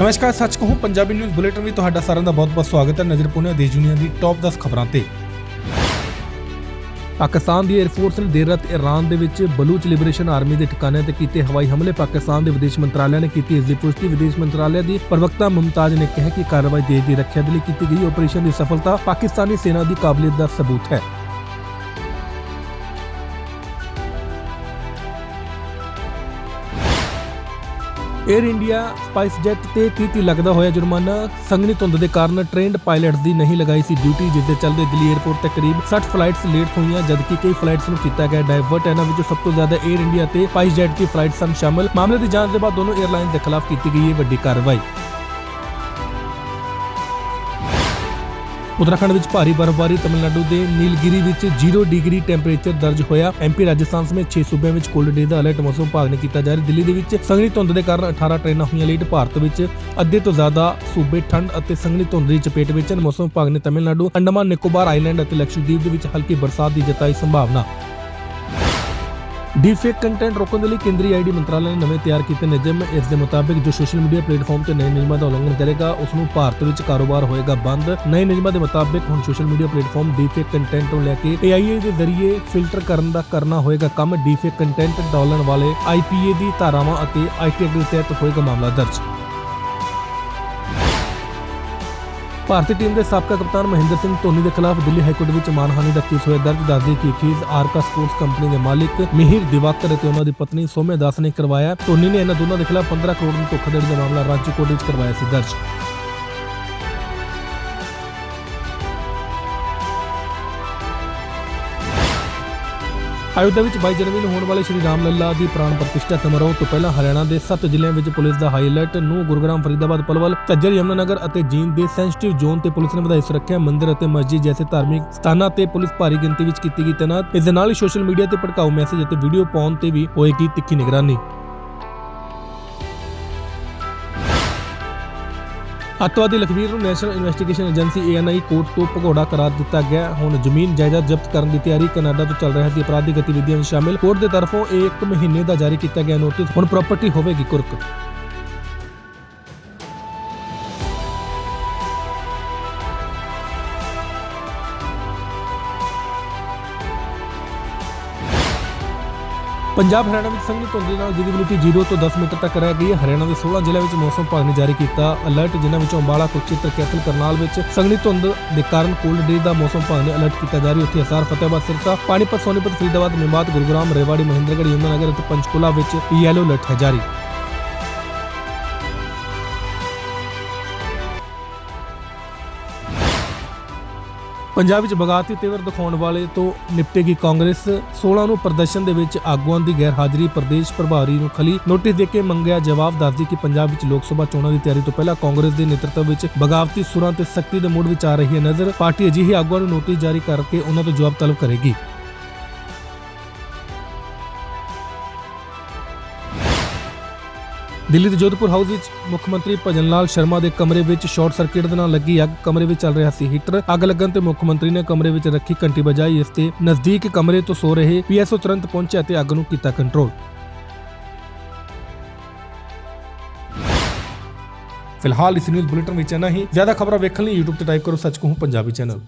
ਨਮਸਕਾਰ, ਸੱਚ ਕਹੂੰ, ਪੰਜਾਬੀ ਨਿਊਜ਼ ਬੁਲੇਟਿਨ ਵਿੱਚ ਤੁਹਾਡਾ ਸਾਰਿਆਂ ਦਾ ਬਹੁਤ-ਬਹੁਤ ਸਵਾਗਤ ਹੈ ਨਜ਼ਰ ਪੁਣੇ ਦੇਸ਼ ਦੁਨੀਆ ਦੀ ਟੌਪ 10 ਖਬਰਾਂ ਤੇ। ਪਾਕਿਸਤਾਨ ਦੀ 에ਅਰਫੋਰਸ ਨੇ ਦੇਰ ਰਾਤ ਈਰਾਨ ਦੇ ਵਿੱਚ ਬਲੂਚ ਲਿਬਰੇਸ਼ਨ ਆਰਮੀ ਦੇ ਠਿਕਾਣਿਆਂ ਤੇ ਕੀਤੇ ਹਵਾਈ ਹਮਲੇ। ਪਾਕਿਸਤਾਨ ਦੇ ਵਿਦੇਸ਼ ਮੰਤਰਾਲੇ ਨੇ ਕੀਤੀ ਇਸ ਦੀ ਪੁਸ਼ਟੀ। ਵਿਦੇਸ਼ ਮੰਤਰਾਲੇ ਦੀ ਪ੍ਰਵਕਤਾ ਮੁਮਤਾਜ਼ ਨੇ ਕਿਹਾ ਕਿ ਕਾਰਵਾਈ ਦੇਸ਼ ਦੀ ਰੱਖਿਆ ਦੇ ਲਈ ਕੀਤੀ ਗਈ। ਆਪਰੇਸ਼ਨ ਦੀ ਸਫਲਤਾ ਪਾਕਿਸਤਾਨੀ ਸੈਨਾ ਦੀ ਕਾਬਲੀਅਤ ਦਾ ਸਬੂਤ ਹੈ। ਏਅਰ ਇੰਡੀਆ ਸਪਾਈਸ ਜੈਟ ਤੇ 30 ਲੱਖ ਦਾ ਹੋਇਆ ਜੁਰਮਾਨਾ? ਸੰਘਣੀ ਧੁੰਦ ਦੇ ਕਾਰਨ ਟ੍ਰੇਨਡ ਪਾਇਲਟ ਦੀ ਨਹੀਂ ਲਗਾਈ ਸੀ ਡਿਊਟੀ ਜਿਸ ਦੇ ਚਲਦੇ ਦਿੱਲੀ 에ਅਰਪੋਰਟ ਤੇ ਕਰੀਬ 60 ਫਲਾਈਟਸ ਲੇਟ ਹੋਈਆਂ, ਜਦਕਿ ਕਈ ਫਲਾਈਟਸ ਨੂੰ ਕੀਤਾ ਗਿਆ ਡਾਇਵਰਟ ਇਹਨਾਂ ਵਿੱਚੋਂ ਸਭ ਤੋਂ ਜ਼ਿਆਦਾ 에ਅਰ ਇੰਡੀਆ ਤੇ ਸਪਾਈਸ ਜੈਟ ਦੀ ਫਲਾਈਟਸ ਸਨ ਸ਼ਾਮਲ। ਮਾਮਲੇ ਦੀ ਜਾਂਚ ਦੇ ਬਾਅਦ ਦੋਨੋਂ 에ਅਰਲਾਈਨ ਦੇ ਖਿਲਾਫ ਕੀਤੀ ਗਈ ਹੈ ਵੱਡੀ ਕਾਰਵਾਈ। ਉੱਤਰਾਖੰਡ ਵਿੱਚ ਭਾਰੀ ਬਰਫ਼ਬਾਰੀ, ਤਮਿਲਨਾਡੂ ਦੇ ਨੀਲਗਿਰੀ ਵਿੱਚ 0 ਡਿਗਰੀ ਟੈਂਪਰੇਚਰ ਦਰਜ ਹੋਇਆ। ਐਮਪੀ ਰਾਜਸਥਾਨ ਸਮੇਤ 6 ਸੂਬਿਆਂ ਵਿੱਚ ਕੋਲਡ ਡੇ ਦਾ ਅਲਰਟ ਮੌਸਮ ਵਿਭਾਗ ਨੇ ਕੀਤਾ ਜਾਰੀ। ਦਿੱਲੀ ਦੇ ਵਿੱਚ ਸੰਘਣੀ ਧੁੰਦ ਦੇ ਕਾਰਨ 18 ਟ੍ਰੇਨਾਂ ਹੋਈਆਂ ਲੇਟ। ਭਾਰਤ ਵਿੱਚ ਅੱਧੇ ਤੋਂ ਜ਼ਿਆਦਾ ਸੂਬੇ ਠੰਡ ਅਤੇ ਸੰਘਣੀ ਧੁੰਦ ਦੀ ਚਪੇਟ ਵਿੱਚ ਹਨ ਮੌਸਮ ਵਿਭਾਗ ਨੇ ਤਮਿਲਨਾਡੂ, ਅੰਡਮਾਨ, ਨਿਕੋਬਾਰ ਆਈਲੈਂਡ ਅਤੇ ਲਕਸ਼ਦੀਪ ਦੇ ਵਿੱਚ ਹਲਕੀ ਬਰਸਾਤ ਦੀ ਜਤਾਈ ਸੰਭਾਵਨਾ। ਡੀਫੇਕ ਕੰਟੈਂਟ ਰੋਕਣ ਦੇ ਲਈ ਕੇਂਦਰੀ ਆਈਡੀ ਮੰਤਰਾਲੇ ਨੇ ਨਵੇਂ ਤਿਆਰ ਕੀਤੇ ਨਿਯਮ। ਇਸ ਦੇ ਮੁਤਾਬਿਕ ਜੋ ਸੋਸ਼ਲ ਮੀਡੀਆ ਪਲੇਟਫਾਰਮ ਤੇ ਨਵੇਂ ਨਿਯਮਾਂ ਦਾ ਉਲੰਘਣ ਕਰੇਗਾ ਉਸ ਨੂੰ ਭਾਰਤ ਵਿੱਚ ਕਾਰੋਬਾਰ ਹੋਏਗਾ ਬੰਦ। ਨਏ ਨਿਯਮਾਂ ਦੇ ਮੁਤਾਬਿਕ ਹੁਣ social media platform deepfake content ਨੂੰ ਲੈ ਕੇ AIA ਦੇ ਜ਼ਰੀਏ ਫਿਲਟਰ ਕਰਨ ਦਾ ਕਰਨਾ ਹੋਏਗਾ ਕੰਮ। ਡੀਫੇਕ ਕੰਟੈਂਟ ਡਾਲਣ ਵਾਲੇ IPA ਦੀ ਧਾਰਾਵਾਂ ਅਤੇ IT ਐਕਟ ਦੇ ਤਹਿਤ ਹੋਏਗਾ ਮਾਮਲਾ ਦਰਜ। ਭਾਰਤੀ ਟੀਮ ਦੇ ਸਾਬਕਾ ਕਪਤਾਨ ਮਹਿੰਦਰ ਸਿੰਘ ਧੋਨੀ ਦੇ ਖਿਲਾਫ ਦਿੱਲੀ ਹਾਈ ਕੋਰਟ ਵਿੱਚ ਮਾਨਹਾਨੀ ਦਾ ਕੇਸ ਹੋਇਆ ਦਰਜ ਦੱਸਦੇ ਕਿ ਕੇਸ ਆਰਕਾ ਸਪੋਰਟਸ ਕੰਪਨੀ ਦੇ ਮਾਲਿਕ ਮਿਹਿਰ ਦਿਵਾਕਰ ਅਤੇ ਉਹਨਾਂ ਦੀ ਪਤਨੀ ਸੋਮਿਆ ਦਾਸ ਨੇ ਕਰਵਾਇਆ। ਧੋਨੀ ਨੇ ਇਹਨਾਂ ਦੋਨਾਂ ਦੇ ਖਿਲਾਫ 15 ਕਰੋੜ ਦੀ ਧੋਖਾਧੜੀ ਦਾ ਮਾਮਲਾ ਰਾਂਚੀ ਕੋਰਟ ਵਿੱਚ ਕਰਵਾਇਆ ਸੀ ਦਰਜ। ਅਯੋਧਿਆ ਵਿੱਚ 22 ਜਨਵਰੀ ਨੂੰ ਹੋਣ ਵਾਲੇ ਸ਼੍ਰੀ ਰਾਮ ਲੱਲਾ ਦੀ ਪ੍ਰਾਣ ਪ੍ਰਤਿਸ਼ਠਾ ਸਮਾਰੋਹ ਤੋਂ ਪਹਿਲਾਂ ਹਰਿਆਣਾ ਦੇ 7 ਜ਼ਿਲ੍ਹਿਆਂ ਵਿੱਚ ਪੁਲਿਸ ਦਾ ਹਾਈ ਅਲਰਟ ਨੂੰ ਗੁਰੂਗ੍ਰਾਮ, ਫਰੀਦਾਬਾਦ, ਪਲਵਲ, ਝੱਜਰ, ਯਮੁਨਾਨਗਰ ਅਤੇ ਜੀਂਦ ਦੇ ਸੈਂਸਿਟਿਵ ਜ਼ੋਨ ਤੇ ਪੁਲਿਸ ਨੇ ਵਧਾਈ ਸੁਰੱਖਿਆ ਮੰਦਿਰ ਅਤੇ ਮਸਜਿਦ ਜੈਸੇ ਧਾਰਮਿਕ ਸਥਾਨਾਂ ਤੇ ਪੁਲਿਸ ਭਾਰੀ ਗਿਣਤੀ ਵਿੱਚ ਕੀਤੀ ਗਈ ਤੈਨਾਤ। ਇਸ ਦੇ ਨਾਲ ਹੀ ਸੋਸ਼ਲ ਮੀਡੀਆ ਤੇ ਭੜਕਾਊ ਮੈਸੇਜ ਅਤੇ ਵੀਡੀਓ ਪਾਉਣ ਤੇ ਵੀ ਹੋਏਗੀ ਤਿੱਖੀ ਨਿਗਰਾਨੀ। ਅੱਤਵਾਦੀ ਲਖਵੀਰ ਨੂੰ national investigation agency ANI court ਤੋਂ ਭਗੌੜਾ ਕਰਾਰ ਦਿੱਤਾ ਗਿਆ। ਹੁਣ ਜ਼ਮੀਨ ਜਾਇਦਾਦ ਜ਼ਬਤ ਕਰਨ ਦੀ ਤਿਆਰੀ ਕੈਨੇਡਾ ਤੋਂ ਚੱਲ ਰਿਹਾ ਸੀ ਅਪਰਾਧਿਕ ਗਤੀਵਿਧੀਆਂ ਵਿੱਚ ਸ਼ਾਮਿਲ। ਕੋਰਟ ਦੇ ਤਰਫੋਂ ਇੱਕ ਮਹੀਨੇ ਦਾ ਜਾਰੀ ਕੀਤਾ ਗਿਆ ਨੋਟਿਸ। ਹੁਣ ਪ੍ਰਾਪਰਟੀ ਹੋਵੇਗੀ ਕੁਰਕ। ਪੰਜਾਬ ਹਰਿਆਣਾ ਵਿੱਚ ਸੰਘਣੀ ਧੁੰਦ ਦੇ ਨਾਲ ਵਿਜ਼ਿਬਿਲਿਟੀ 0 ਤੋਂ 10 ਮੀਟਰ ਤੱਕ ਰਹਿ ਗਈ ਹੈ। ਹਰਿਆਣਾ ਦੇ 16 ਜ਼ਿਲ੍ਹਿਆਂ ਵਿੱਚ ਮੌਸਮ ਵਿਭਾਗ ਨੇ ਜਾਰੀ ਕੀਤਾ। ਅਲਰਟ ਜਿਨ੍ਹਾਂ ਵਿੱਚੋਂ ਅੰਬਾਲਾ ਕੁਰਕਸ਼ੇਤਰ ਕੈਥਲ, ਕਰਨਾਲ ਵਿੱਚ ਸੰਘਣੀ ਧੁੰਦ ਦੇ ਕਾਰਨ ਕੋਲਡ ਡੇ ਦਾ ਮੌਸਮ ਵਿਭਾਗ ਨੇ ਅਲਰਟ ਕੀਤਾ ਜਾਰੀ ਉੱਥੇ ਹਿਸਾਰ ਫਤਿਹਬਾਦ, ਸਿਰਸਾ, ਪਾਣੀਪਤ, ਸੋਨੀਪਤ, ਫਰੀਦਾਬਾਦ, ਨਿਮਾਤ, ਗੁਰਗ੍ਰਾਮ, ਰੇਵਾੜੀ, ਮਹਿੰਦਰਗੜ੍ਹ, ਯਮੁਨਾਨਗਰ ਅਤੇ ਪੰਚਕੂਲਾ ਵਿੱਚ ਯੈਲੋ ਅਲਰਟ ਹੈ ਜਾਰੀ। ਪੰਜਾਬ ਵਿੱਚ ਬਗਾਤੀ ਤੇਵਰ ਦਿਖਾਉਣ ਵਾਲੇ ਤੋਂ ਨਿਪਟੇਗੀ ਕਾਂਗਰਸ 16 ਨੂੰ ਪ੍ਰਦਰਸ਼ਨ ਦੇ ਵਿੱਚ ਆਗੂਆਂ ਦੀ ਗੈਰ ਹਾਜ਼ਰੀ ਪ੍ਰਦੇਸ਼ ਪ੍ਰਭਾਰੀ ਨੂੰ ਖਲੀ ਨੋਟਿਸ ਦੇ ਕੇ ਮੰਗਿਆ ਜਵਾਬ, ਦੱਸਦੀ ਕਿ ਪੰਜਾਬ ਵਿੱਚ ਲੋਕ ਸਭਾ ਚੋਣਾਂ ਦੀ ਤਿਆਰੀ ਤੋਂ ਪਹਿਲਾਂ ਕਾਂਗਰਸ ਦੇ ਨੇਤਰਤਵ ਵਿੱਚ ਬਗਾਵਤੀ ਸੁਰਾਂ ਤੇ ਸਖਤੀ ਦੇ ਮੂਡ ਵਿੱਚ ਆ ਰਹੀ ਹੈ ਨਜ਼ਰ। ਪਾਰਟੀ ਅਜਿਹੇ ਆਗੂਆਂ ਨੂੰ ਨੋਟਿਸ ਜਾਰੀ ਕਰਕੇ ਉਹਨਾਂ ਤੋਂ ਜਵਾਬ ਤਲਬ ਕਰੇਗੀ। ਦਿੱਲੀ ਦੇ ਜੋਧਪੁਰ ਹਾਊਸ ਵਿੱਚ ਮੁੱਖ ਮੰਤਰੀ ਭਜਨ ਲਾਲ ਸ਼ਰਮਾ ਦੇ ਕਮਰੇ ਵਿੱਚ ਸ਼ਾਰਟ ਸਰਕਟ ਦੇ ਨਾਲ ਲੱਗੀ ਅੱਗ। ਕਮਰੇ ਵਿੱਚ ਚੱਲ ਰਿਹਾ ਸੀ ਹੀਟਰ। ਅੱਗ ਲੱਗਣ ਤੇ ਮੁੱਖ ਮੰਤਰੀ ਨੇ ਕਮਰੇ ਵਿੱਚ ਰੱਖੀ ਘੰਟੀ ਵਜਾਈ, ਇਸ ਤੇ ਨਜ਼ਦੀਕ ਕਮਰੇ ਤੋਂ ਸੋ ਰਹੇ ਪੀਐਸਓ ਤੁਰੰਤ ਪਹੁੰਚਿਆ ਤੇ ਅੱਗ ਨੂੰ ਕੀਤਾ ਕੰਟਰੋਲ। ਫਿਲਹਾਲ ਇਸ ਨਿਊਜ਼ ਬੁਲੇਟਿਨ ਵਿੱਚ ਇੰਨਾ ਹੀ। ਜ਼ਿਆਦਾ ਖਬਰਾਂ ਵੇਖਣ ਲਈ YouTube ਤੇ ਟਾਈਪ ਕਰੋ ਸੱਚ ਕਹੂੰ ਪੰਜਾਬੀ ਚੈਨਲ।